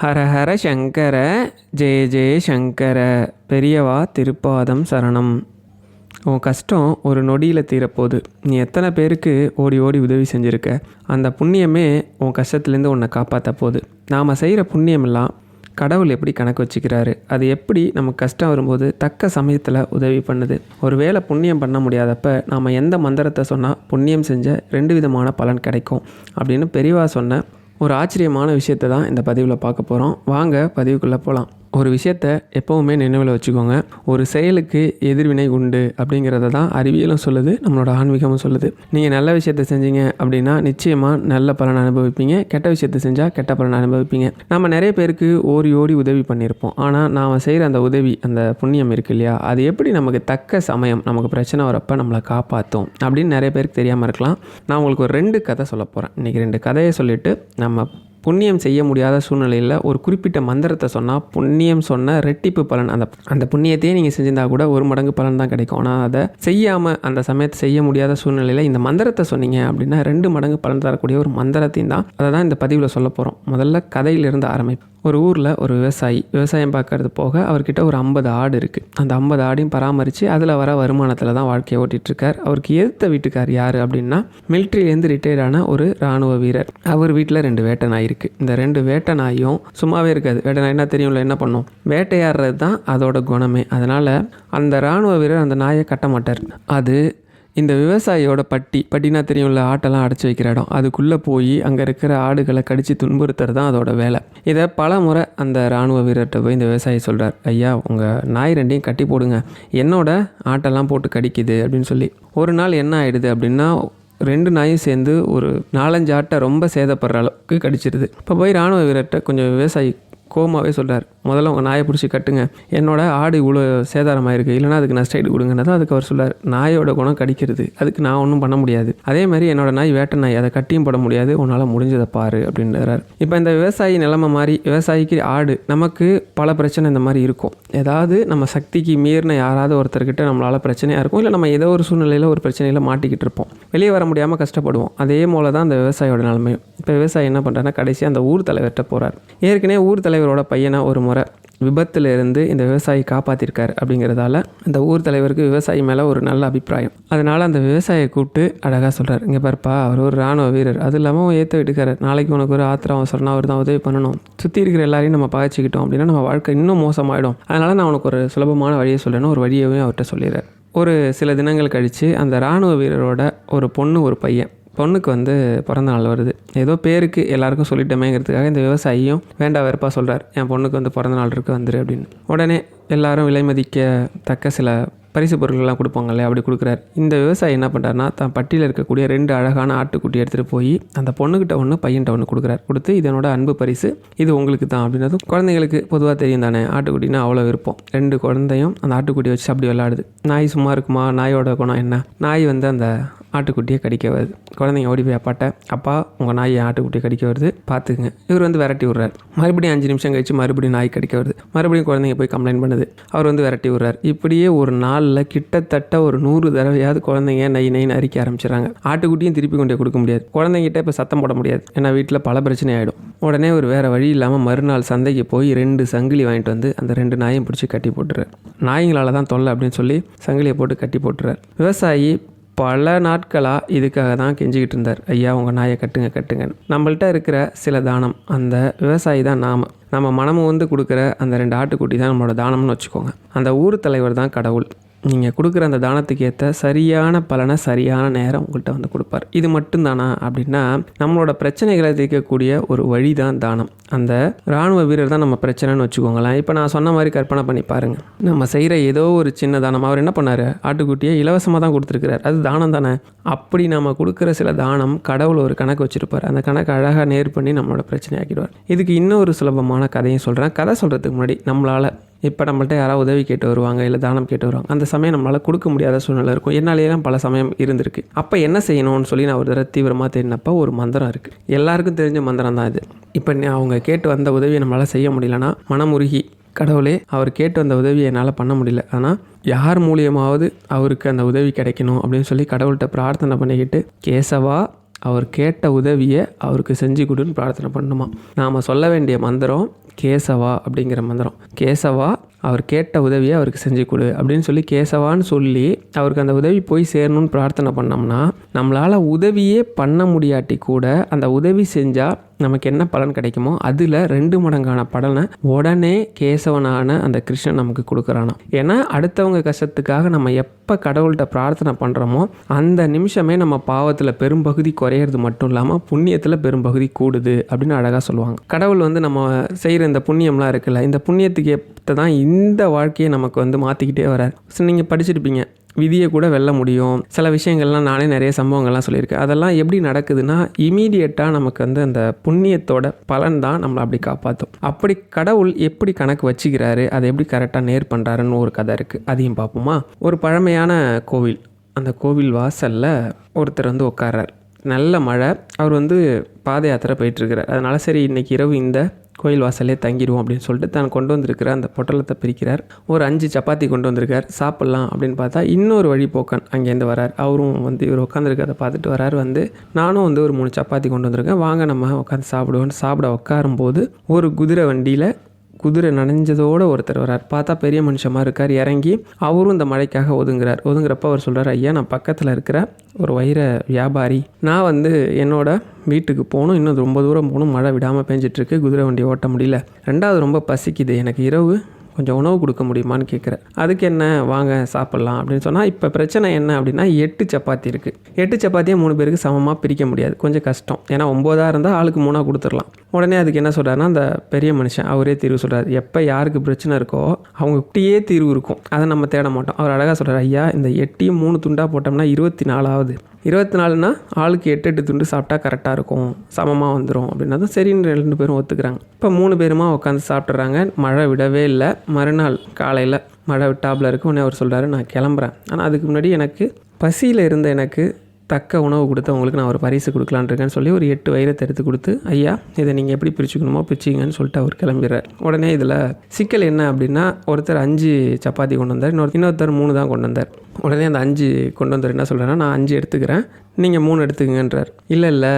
ஹர ஹர சங்கர ஜெய ஜெய சங்கர பெரியவா திருப்பாதம் சரணம். உன் கஷ்டம் ஒரு நொடியில் தீரப்போகுது. நீ எத்தனை பேருக்கு ஓடி ஓடி உதவி செஞ்சுருக்க? அந்த புண்ணியமே உன் கஷ்டத்துலேருந்து உன்னை காப்பாற்ற போகுது. நாம் செய்கிற புண்ணியமெல்லாம் கடவுள் எப்படி கணக்கு வச்சுக்கிறாரு? அது எப்படி நமக்கு கஷ்டம் வரும்போது தக்க சமயத்தில் உதவி பண்ணுது? ஒரு வேளை புண்ணியம் பண்ண முடியாதப்ப நாம் எந்த மந்திரத்தை சொன்னால் புண்ணியம் செஞ்ச ரெண்டு விதமான பலன் கிடைக்கும் அப்படின்னு பெரியவா சொன்ன ஒரு ஆச்சரியமான விஷயத்தை தான் இந்த பதிவில் பார்க்க போகிறோம் வாங்க பதிவுக்குள்ளே போகலாம் ஒரு விஷயத்தை எப்போவுமே நினைவில் வச்சுக்கோங்க. ஒரு செயலுக்கு எதிர்வினை உண்டு அப்படிங்கிறத தான் அறிவியலும் சொல்லுது நம்மளோட ஆன்மீகமும் சொல்லுது. நீங்கள் நல்ல விஷயத்தை செஞ்சீங்க அப்படின்னா நிச்சயமாக நல்ல பலன் அனுபவிப்பீங்க. கெட்ட விஷயத்தை செஞ்சால் கெட்ட பலன் அனுபவிப்பீங்க. நம்ம நிறைய பேருக்கு ஓடி ஓடி உதவி பண்ணியிருப்போம். ஆனால் நாம் செய்கிற அந்த உதவி அந்த புண்ணியம் இருக்கு இல்லையா? அது எப்படி நமக்கு தக்க சமயம் நமக்கு பிரச்சனை வரப்போ நம்மளை காப்பாற்றும் அப்படின்னு நிறைய பேருக்கு தெரியாமல் இருக்கலாம். நான் உங்களுக்கு ஒரு ரெண்டு கதை சொல்ல போகிறேன் இன்றைக்கி ரெண்டு கதையை சொல்லிவிட்டு நம்ம புண்ணியம் செய்ய முடியாத சூழ்நிலையில் ஒரு குறிப்பிட்ட மந்திரத்தை சொன்னால் புண்ணியம் சொன்ன ரெட்டிப்பு பலன் அந்த அந்த புண்ணியத்தையே நீங்கள் செஞ்சிருந்தா கூட ஒரு மடங்கு பலன் தான் கிடைக்கும். ஆனால் அதை செய்யாமல் அந்த சமயத்தை செய்ய முடியாத சூழ்நிலையில் இந்த மந்திரத்தை சொன்னீங்க அப்படின்னா ரெண்டு மடங்கு பலன் தரக்கூடிய ஒரு மந்திரத்தையும் தான் அதை தான் இந்த பதிவில் சொல்ல போகிறோம் முதல்ல கதையிலிருந்து ஆரம்பிப்போம். ஒரு ஊரில் ஒரு விவசாயி விவசாயம் பார்க்கறது போக அவர்கிட்ட ஒரு ஐம்பது ஆடு இருக்குது அந்த ஐம்பது ஆடையும் பராமரித்து அதில் வர வருமானத்தில் தான் வாழ்க்கையை ஓட்டிகிட்ருக்கார் அவருக்கு எதிர்த்த வீட்டுக்கார் யார் அப்படின்னா மிலிட்ரியிலேருந்து ரிட்டையர்ட் ஆன ஒரு இராணுவ வீரர். அவர் வீட்டில் ரெண்டு வேட்டை நாய் இருக்குது இந்த ரெண்டு வேட்டை நாயும் சும்மாவே இருக்காது. வேட்டை நாய் என்ன தெரியும்ல என்ன பண்ணும்? வேட்டையாடுறது தான் அதோட குணமே. அதனால் அந்த இராணுவ வீரர் அந்த நாயை கட்ட மாட்டார். அது இந்த விவசாயியோட பட்டி பட்டினா தெரியும்ல ஆட்டெல்லாம் அடைச்சி வைக்கிற இடம். அதுக்குள்ளே போய் அங்கே இருக்கிற ஆடுகளை கடித்து துன்புறுத்துறது தான் அதோட வேலை. இதை பல முறை அந்த இராணுவ வீரர்கிட்ட போய் இந்த விவசாயி சொல்கிறார் ஐயா உங்கள் நாய் ரெண்டையும் கட்டி போடுங்க. என்னோட ஆட்டெல்லாம் போட்டு கடிக்குது அப்படின்னு சொல்லி. ஒரு நாள் என்ன ஆகிடுது அப்படின்னா ரெண்டு நாயும் சேர்ந்து ஒரு நாலஞ்சு ஆட்டை ரொம்ப சேதப்படுற அளவுக்கு கடிச்சிருது. இப்போ போய் இராணுவ வீரர்கிட்ட கொஞ்சம் விவசாயி கோமாவே சொல்கிறார் முதல்ல உங்கள் நாயை பிடிச்சி கட்டுங்க. என்னோட ஆடு இவ்வளோ சேதாரமாயிருக்கு. இல்லைனா அதுக்கு நான் ஸ்டைடு தான் அதுக்கு அவர் சொல்லார் நாயோட குணம் கடிக்கிறது. அதுக்கு நான் ஒன்றும் பண்ண முடியாது. அதே மாதிரி என்னோட நாய் வேட்டை நாய் அதை கட்டியும் போட முடியாது. உன்னால் முடிஞ்சதை பாரு அப்படின்றார். இப்போ இந்த விவசாயி நிலைமை மாதிரி விவசாயிக்கு ஆடு நமக்கு பல பிரச்சனை இந்த மாதிரி இருக்கும். ஏதாவது நம்ம சக்திக்கு மீறின யாராவது ஒருத்தர்கிட்ட நம்மளால் பிரச்சனையாக இருக்கும். இல்லை நம்ம ஏதோ ஒரு சூழ்நிலையில் ஒரு பிரச்சனையில் மாட்டிக்கிட்டு இருப்போம். வெளியே வர முடியாமல் கஷ்டப்படுவோம். அதே போல தான் அந்த விவசாயியோட நிலைமையும். இப்போ விவசாயி என்ன பண்ணுறாருன்னா கடைசியாக அந்த ஊர் தலைவர்கிட்ட போகிறார் ஏற்கனவே ஊர் தலைவரோட பையனை ஒரு முறை விபத்தில் இருந்து இந்த விவசாயி காப்பாற்றிருக்கார் அப்படிங்கிறதால அந்த ஊர் தலைவருக்கு விவசாயி மேலே ஒரு நல்ல அபிப்பிராயம். அதனால் அந்த விவசாயியை கூப்பிட்டு அழகாக சொல்கிறார் இங்கே பாருப்பா அவர் ஒரு இராணுவ வீரர். அது இல்லாமல் அவன் ஏற்ற விட்டுக்காரர். நாளைக்கு உனக்கு ஒரு ஆத்திரம் அவசரம்னா அவர் தான் உதவி பண்ணணும். சுற்றி இருக்கிற எல்லாரையும் நம்ம பகைச்சிக்கிட்டோம் அப்படின்னா நம்ம வாழ்க்கை இன்னும் மோசமாயிடும். அதனால் நான் உனக்கு ஒரு சுலபமான வழியை சொல்லணும் ஒரு வழியவே அவர்கிட்ட சொல்லிடுறார் ஒரு சில தினங்கள் கழித்து அந்த இராணுவ வீரரோட ஒரு பொண்ணு ஒரு பையன் பொண்ணுக்கு வந்து பிறந்த நாள் வருது. ஏதோ பேருக்கு எல்லாருக்கும் சொல்லிட்டோமேங்கிறதுக்காக இந்த விவசாயியும் வேண்டா வெறுப்பாக சொல்கிறார் என் பொண்ணுக்கு வந்து பிறந்த நாள் இருக்குது வந்துரு அப்படின்னு. உடனே எல்லாரும் விலை மதிக்கத்தக்க சில பரிசு பொருட்கள்லாம் கொடுப்பாங்களே அப்படி கொடுக்குறாரு. இந்த விவசாயி என்ன பண்ணுறாருனா தான் பட்டியில் இருக்கக்கூடிய ரெண்டு அழகான ஆட்டுக்குட்டி எடுத்துகிட்டு போய் அந்த பொண்ணுக்கிட்ட ஒன்று பையன்கிட்ட ஒன்று கொடுக்குறாரு. கொடுத்து இதனோட அன்பு பரிசு இது உங்களுக்கு தான் அப்படின்னதும் குழந்தைங்களுக்கு பொதுவாக தெரியும் தானே ஆட்டுக்குட்டினா அவ்வளோ விருப்பம். ரெண்டு குழந்தையும் அந்த ஆட்டுக்குட்டியை வச்சு அப்படி விளாடுது நாய் சும்மா இருக்குமா? நாயோட குணம் என்ன? நாய் வந்து அந்த ஆட்டுக்குட்டியை கடிக்க வருது. குழந்தைங்க ஓடி போய் அப்பாட்ட அப்பா உங்கள் நாய் ஆட்டுக்குட்டியை கடிக்க வருது பார்த்துக்குங்க இவர் வந்து விரட்டி விட்றாரு. மறுபடியும் அஞ்சு நிமிஷம் கழிச்சு மறுபடியும் நாய் கடிக்க வருது. மறுபடியும் குழந்தைங்க போய் கம்ப்ளைண்ட் பண்ணுது. அவர் வந்து விரட்டி விட்றாரு. இப்படியே ஒரு நாளில் கிட்டத்தட்ட ஒரு நூறு தடவையாவது குழந்தைங்க நை நைன்னு அரிக்க ஆரம்பிச்சிடறாங்க. ஆட்டுக்குட்டியும் திருப்பி கொண்டே கொடுக்க முடியாது. குழந்தைங்கிட்ட இப்போ சத்தம் போட முடியாது. ஏன்னா வீட்டில் பல பிரச்சனை ஆகிடும் உடனே ஒரு வேறு வழி இல்லாமல் மறுநாள் சந்தைக்கு போய் ரெண்டு சங்கிலி வாங்கிட்டு வந்து அந்த ரெண்டு நாயும் பிடிச்சி கட்டி போட்டுறாரு. நாய்ங்களால தான் தொல்லை அப்படின்னு சொல்லி சங்கிலியை போட்டு கட்டி போட்டுறாரு. விவசாயி பல நாட்களாக இதுக்காக தான் கெஞ்சிக்கிட்டு இருந்தார். ஐயா உங்கள் நாயை கட்டுங்க கட்டுங்கன்னு நம்மள்கிட்ட இருக்கிற சில தானம் அந்த விவசாயி தான் நாம். நம்ம மனமும் வந்து கொடுக்குற அந்த ரெண்டு ஆட்டுக்குட்டி தான் நம்மளோட தானம்னு வச்சுக்கோங்க. அந்த ஊர் தலைவர் தான் கடவுள். நீங்கள் கொடுக்குற அந்த தானத்துக்கு ஏற்ற சரியான பலனை சரியான நேரம் உங்கள்கிட்ட வந்து கொடுப்பார். இது மட்டும்தானா அப்படின்னா நம்மளோட பிரச்சனைகளை தீர்க்கக்கூடிய ஒரு வழி தான் தானம். அந்த இராணுவ வீரர் தான் நம்ம பிரச்சனைன்னு வச்சுக்கோங்களேன். இப்போ நான் சொன்ன மாதிரி கற்பனை பண்ணி பாருங்கள் நம்ம செய்கிற ஏதோ ஒரு சின்ன தானம். அவர் என்ன பண்ணார்? ஆட்டுக்குட்டியை இலவசமாக தான் கொடுத்துருக்கிறார். அது தானம் தானே? அப்படி நம்ம கொடுக்குற சில தானம் கடவுள் ஒரு கணக்கு வச்சுருப்பார். அந்த கணக்கு அழகாக நேர் பண்ணி நம்மளோட பிரச்சனையாக்கிடுவார். இதுக்கு இன்னொரு சுலபமான கதையும் சொல்கிறேன் கதை சொல்கிறதுக்கு முன்னாடி நம்மளால் இப்போ நம்மள்ட்ட யாராவது உதவி கேட்டு வருவாங்க இல்லை தானம் கேட்டு வருவாங்க அந்த சமயம் நம்மளால் கொடுக்க முடியாத சூழ்நிலை இருக்கும். என்னாலேயெல்லாம் பல சமயம் இருந்திருக்கு. அப்போ என்ன செய்யணும்னு சொல்லி நான் ஒரு தடவை தீவிரமாக தேடினப்போ ஒரு மந்திரம் இருக்குது எல்லாருக்கும் தெரிஞ்ச மந்திரம் தான் இது. இப்போ அவங்க கேட்டு வந்த உதவியை நம்மளால் செய்ய முடியலன்னா மனமுருகி. கடவுளே அவர் கேட்டு வந்த உதவியை என்னால் பண்ண முடியல. ஆனால் யார் மூலியமாவது அவருக்கு அந்த உதவி கிடைக்கணும் அப்படின்னு சொல்லி கடவுள்கிட்ட பிரார்த்தனை பண்ணிக்கிட்டு கேசவா அவர் கேட்ட உதவியை அவருக்கு செஞ்சு கொடுன்னு பிரார்த்தனை பண்ணணுமா நாம் சொல்ல வேண்டிய மந்திரம் கேசவா அப்படிங்கிற மந்திரம். கேசவா அவர் கேட்ட உதவியை அவருக்கு செஞ்சு கொடு அப்படின்னு சொல்லி கேசவான்னு சொல்லி அவருக்கு அந்த உதவி போய் சேரணும்னு பிரார்த்தனை பண்ணோம்னா நம்மளால் உதவியே பண்ண முடியாட்டி கூட அந்த உதவி செஞ்சால் நமக்கு என்ன பலன் கிடைக்குமோ அதில் ரெண்டு மடங்கான பலனை உடனே கேசவனான அந்த கிருஷ்ணன் நமக்கு கொடுக்குறானா ஏன்னா அடுத்தவங்க கஷ்டத்துக்காக நம்ம எப்போ கடவுள்கிட்ட பிரார்த்தனை பண்ணுறோமோ அந்த நிமிஷமே நம்ம பாவத்தில் பெரும்பகுதி குறையிறது மட்டும் இல்லாமல் புண்ணியத்தில் பெரும்பகுதி கூடுது அப்படின்னு அழகாக சொல்லுவாங்க. கடவுள் வந்து நம்ம செய்கிற இந்த புண்ணியம்லாம் இருக்குல்ல இந்த புண்ணியத்துக்கு ஏற்ற தான் இந்த வாழ்க்கையை நமக்கு வந்து மாற்றிக்கிட்டே வரார் ஸோ நீங்கள் படிச்சிருப்பீங்க. விதியை கூட வெல்ல முடியும். சில விஷயங்கள்லாம் நானே நிறைய சம்பவங்கள்லாம் சொல்லியிருக்கேன். அதெல்லாம் எப்படி நடக்குதுன்னா இமீடியட்டாக நமக்கு வந்து அந்த புண்ணியத்தோட பலன் தான் நம்மளை அப்படி காப்பாற்றும் அப்படி கடவுள் எப்படி கணக்கு வச்சுக்கிறாரு அதை எப்படி கரெக்டாக நேர் பண்ணுறாருன்னு ஒரு கதை இருக்குது அதையும் பார்ப்போமா? ஒரு பழமையான கோவில். அந்த கோவில் வாசலில் ஒருத்தர் வந்து உட்கார்றார். நல்ல மழை. அவர் வந்து பாத யாத்திரை போயிட்டுருக்கிறார் அதனால் சரி இன்றைக்கி இரவு இந்த கோயில் வாசலே தங்கிடுவோம் அப்படின்னு சொல்லிட்டு தான் கொண்டு வந்திருக்கிற அந்த பொட்டலத்தை பிரிக்கிறார். ஒரு அஞ்சு சப்பாத்தி கொண்டு வந்திருக்கார். சாப்பிட்லாம் அப்படின்னு பார்த்தா இன்னொரு வழிபோக்கன் அங்கேருந்து வரார். அவரும் வந்து இவர் உட்காந்துருக்கிறத பார்த்துட்டு வரார். வந்து நானும் வந்து ஒரு மூணு சப்பாத்தி கொண்டு வந்திருக்கேன். வாங்க நம்ம உட்காந்து சாப்பிடுவோன்னு சாப்பிட உட்காரும்போது ஒரு குதிரை வண்டியில் குதிரை நனைஞ்சதோடு ஒருத்தர் வரார். பார்த்தா பெரிய மனுஷமாக இருக்கார். இறங்கி அவரும் இந்த மழைக்காக ஒதுங்குறார். ஒதுங்குறப்ப அவர் சொல்கிறார் ஐயா நான் பக்கத்தில் இருக்கிற ஒரு வைர வியாபாரி. நான் வந்து என்னோட வீட்டுக்கு போகணும். இன்னும் ரொம்ப தூரம் போகணும். மழை விடாமல் பெஞ்சிட்ருக்கு. குதிரை வண்டி ஓட்ட முடியல. ரெண்டாவது ரொம்ப பசிக்குது. எனக்கு இரவு. கொஞ்சம் உணவு கொடுக்க முடியுமான்னு கேட்குறேன் அதுக்கு என்ன? வாங்க சாப்பிட்லாம். அப்படின்னு சொன்னால் இப்போ பிரச்சனை என்ன அப்படின்னா எட்டு சப்பாத்தி இருக்குது எட்டு சப்பாத்தியை மூணு பேருக்கு சமமாக பிரிக்க முடியாது. கொஞ்சம் கஷ்டம். ஏன்னா ஒம்போதாக இருந்தால் ஆளுக்கு மூணாக கொடுத்துடலாம். உடனே அதுக்கு என்ன சொல்கிறாருன்னா அந்த பெரிய மனுஷன் அவரே தீர்வு சொல்கிறார் எப்போ யாருக்கு பிரச்சனை இருக்கோ அவங்க தீர்வு இருக்கும். அதை நம்ம தேட மாட்டோம். அவர் அழகாக சொல்கிறார் ஐயா இந்த எட்டி மூணு துண்டாக போட்டோம்னா இருபத்தி நாலாவது இருபத்தி நாலுனா ஆளுக்கு எட்டு எட்டு துண்டு சாப்பிட்டா கரெக்டாக இருக்கும். சமமாக வந்துடும் அப்படின்னதும் சரின்னு ரெண்டு பேரும் ஒத்துக்கிறாங்க. இப்போ மூணு பேருமா உட்காந்து சாப்பிட்றாங்க மழை விடவே இல்லை. மறுநாள் காலையில் மழை விட்டாப்புல இருக்கு. உடனே அவர் சொல்கிறாரு நான் கிளம்புறேன். ஆனால் அதுக்கு முன்னாடி எனக்கு பசியில் இருந்த எனக்கு தக்க உணவு கொடுத்து அவங்களுக்கு நான் ஒரு பரிசு கொடுக்கலான்னு இருக்கேன்னு சொல்லி ஒரு எட்டு வைரத்தை எடுத்து கொடுத்து ஐயா இதை நீங்கள் எப்படி பிரிச்சுக்கணுமோ பிரிச்சிங்கன்னு சொல்லிட்டு அவர் கிளம்பிடுறார். உடனே இதில் சிக்கல் என்ன அப்படின்னா ஒருத்தர் அஞ்சு சப்பாத்தி கொண்டு வந்தார் இன்னொரு இன்னொருத்தர் மூணு தான் கொண்டு வந்தார். உடனே அந்த அஞ்சு கொண்டு வந்தார் என்ன சொல்கிறேன்னா நான் அஞ்சு எடுத்துக்கிறேன் நீங்கள் மூணு எடுத்துக்கங்கன்றார். இல்லை இல்லை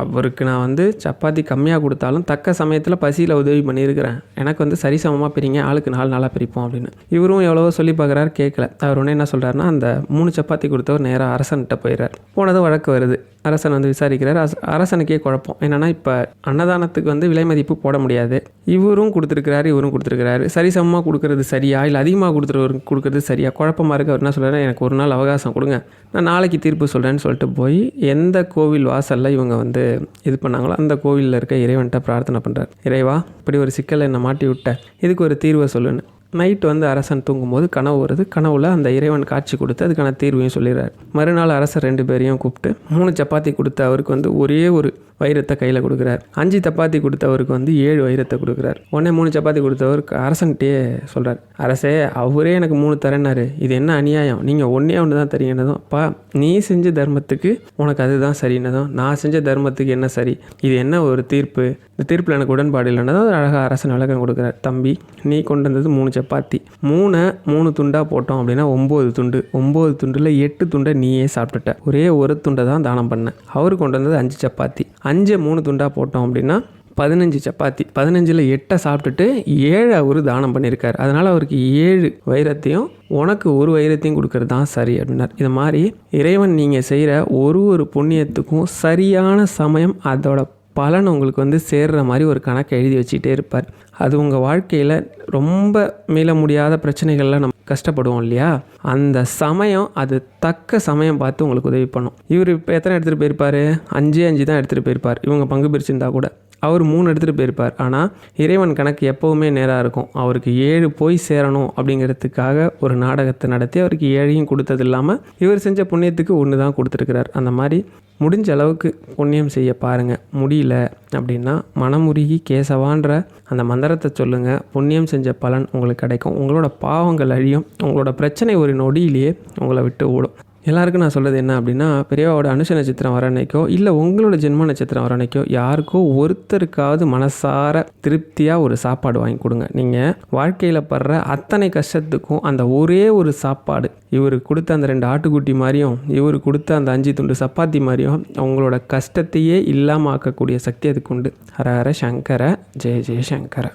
அவருக்கு நான் வந்து சப்பாத்தி கம்மியாக கொடுத்தாலும் தக்க சமயத்தில் பசியில் உதவி பண்ணியிருக்கிறேன். எனக்கு வந்து சரிசமமாக பிரிங்க ஆளுக்கு நாலு நாளாக பிரிப்போம் அப்படின்னு. இவரும் எவ்வளவோ சொல்லி பார்க்குறாரு கேட்கல அவர் உடனே என்ன சொல்கிறாருன்னா அந்த மூணு சப்பாத்தி கொடுத்தவர் நேராக அரசன்கிட்ட போயிடுறார் போனது வழக்கு வருது. அரசன் வந்து விசாரிக்கிறார். அரசனுக்கே குழப்பம். என்னென்னா இப்போ அன்னதானத்துக்கு வந்து விலை மதிப்பு போட முடியாது. இவரும் கொடுத்துருக்கிறாரு இவரும் கொடுத்துருக்கிறாரு. சரிசமமாக கொடுக்குறது சரியா? இல்லை அதிகமாக கொடுத்துருவரு கொடுக்குறது சரியா? குழப்பமாக இருக்கு. அவர் என்ன சொல்கிறார் எனக்கு ஒரு நாள் அவகாசம் கொடுங்க. நான் நாளைக்கு தீர்ப்பு சொல்கிறேன்னு சொல்லிட்டு போய் எந்த கோவில் வாசலில் இவங்க வந்து இது பண்ணாங்களோ அந்த கோவிலில் இருக்க இறைவன்கிட்ட பிரார்த்தனை பண்ணுறார் இறைவா இப்படி ஒரு சிக்கலை என்னை மாட்டி விட்ட இதுக்கு ஒரு தீர்வை சொல்லுன்னு. நைட்டு வந்து அரசன் தூங்கும்போது கனவு வருது. கனவுல அந்த இறைவன் காட்சி கொடுத்து அதுக்கான தீர்வையும் சொல்லிடுறாரு. மறுநாள் அரசர் ரெண்டு பேரையும் கூப்பிட்டு மூணு சப்பாத்தி கொடுத்த அவருக்கு வந்து ஒரே ஒரு வைரத்தை கையில் கொடுக்குறார். அஞ்சு சப்பாத்தி கொடுத்தவருக்கு வந்து ஏழு வைரத்தை கொடுக்குறார். உடனே மூணு சப்பாத்தி கொடுத்தவர் அரசன்ட்டே சொல்கிறார் அரசே அவரே எனக்கு மூணு தரேன்னாரு. இது என்ன அநியாயம்? நீங்கள் ஒன்றே ஒன்று தான் தரீங்கன்னதும் அப்பா நீ செஞ்ச தர்மத்துக்கு உனக்கு அதுதான் சரின்னதும் நான் செஞ்ச தர்மத்துக்கு என்ன சரி? இது என்ன ஒரு தீர்ப்பு? இந்த தீர்ப்பில் எனக்கு உடன்பாடு இல்லைன்னதும் அழகாக அரசன் விளக்கம் கொடுக்குறார். தம்பி நீ கொண்டு வந்தது மூணு சப்பாத்தி. மூணை மூணு துண்டாக போட்டோம் அப்படின்னா ஒம்பது துண்டு. ஒம்பது துண்டில் எட்டு துண்டை நீயே சாப்பிட்டுட்ட. ஒரே ஒரு துண்டை தான் தானம் பண்ண. அவர் கொண்டு வந்தது அஞ்சு சப்பாத்தி. அஞ்சு மூணு துண்டாக போட்டோம் அப்படின்னா பதினஞ்சு சப்பாத்தி பதினஞ்சில் எட்டை சாப்பிட்டுட்டு ஏழு அவர் தானம் பண்ணியிருக்காரு அதனால் அவருக்கு ஏழு வைரத்தையும் உனக்கு ஒரு வைரத்தையும் கொடுக்கறது தான் சரி அப்படின்னார். இது மாதிரி இறைவன் நீங்கள் செய்கிற ஒரு ஒரு புண்ணியத்துக்கும் சரியான சமயம் அதோட பலன் உங்களுக்கு வந்து சேர்ற மாதிரி ஒரு கணக்கை எழுதி வச்சுக்கிட்டே இருப்பார். அது உங்கள் வாழ்க்கையில் ரொம்ப மீள முடியாத பிரச்சனைகள்லாம் நம்ம கஷ்டப்படுவோம் இல்லையா? அந்த சமயம் அது தக்க சமயம் பார்த்து உங்களுக்கு உதவி பண்ணும். இவர் இப்போ எத்தனை எடுத்துகிட்டு போயிருப்பார்? அஞ்சே அஞ்சு தான் எடுத்துகிட்டு போயிருப்பார். இவங்க பங்கு பிரிச்சிருந்தா கூட. அவர் மூணு எடுத்துகிட்டு போயிருப்பார். ஆனால் இறைவன் கணக்கு எப்போவுமே நேராக இருக்கும். அவருக்கு ஏழு போய் சேரணும் அப்படிங்கிறதுக்காக ஒரு நாடகத்தை நடத்தி அவருக்கு ஏழையும் கொடுத்தது இல்லாமல் இவர் செஞ்ச புண்ணியத்துக்கு ஒன்று தான் கொடுத்துருக்கிறார். அந்த மாதிரி முடிஞ்ச அளவுக்கு புண்ணியம் செய்ய பாருங்கள் முடியல அப்படின்னா மனமுருகி கேசவான்ற அந்த மந்திரத்தை சொல்லுங்கள் புண்ணியம் செஞ்ச பலன் உங்களுக்கு கிடைக்கும். உங்களோட பாவங்கள் அழியும். உங்களோட பிரச்சனை ஒரு நொடியிலேயே உங்களை விட்டு ஓடும். எல்லாருக்கும் நான் சொல்கிறது என்ன அப்படின்னா பெரியவாவோட அனுஷ நட்சத்திரம் வர அன்னைக்கோ இல்லை உங்களோட ஜென்ம நட்சத்திரம் வர அன்னைக்கோ யாருக்கோ ஒருத்தருக்காவது மனசார திருப்தியாக ஒரு சாப்பாடு வாங்கி கொடுங்க. நீங்கள் வாழ்க்கையில் படுற அத்தனை கஷ்டத்துக்கும் அந்த ஒரே ஒரு சாப்பாடு இவர் கொடுத்த அந்த ரெண்டு ஆட்டுக்குட்டி மாதிரியும் இவர் கொடுத்த அந்த அஞ்சு துண்டு சப்பாத்தி மாதிரியும் அவங்களோட கஷ்டத்தையே இல்லாமல் ஆக்கக்கூடிய சக்தி அதுக்கு உண்டு. ஹர ஹர சங்கர ஜெய ஜெய சங்கர.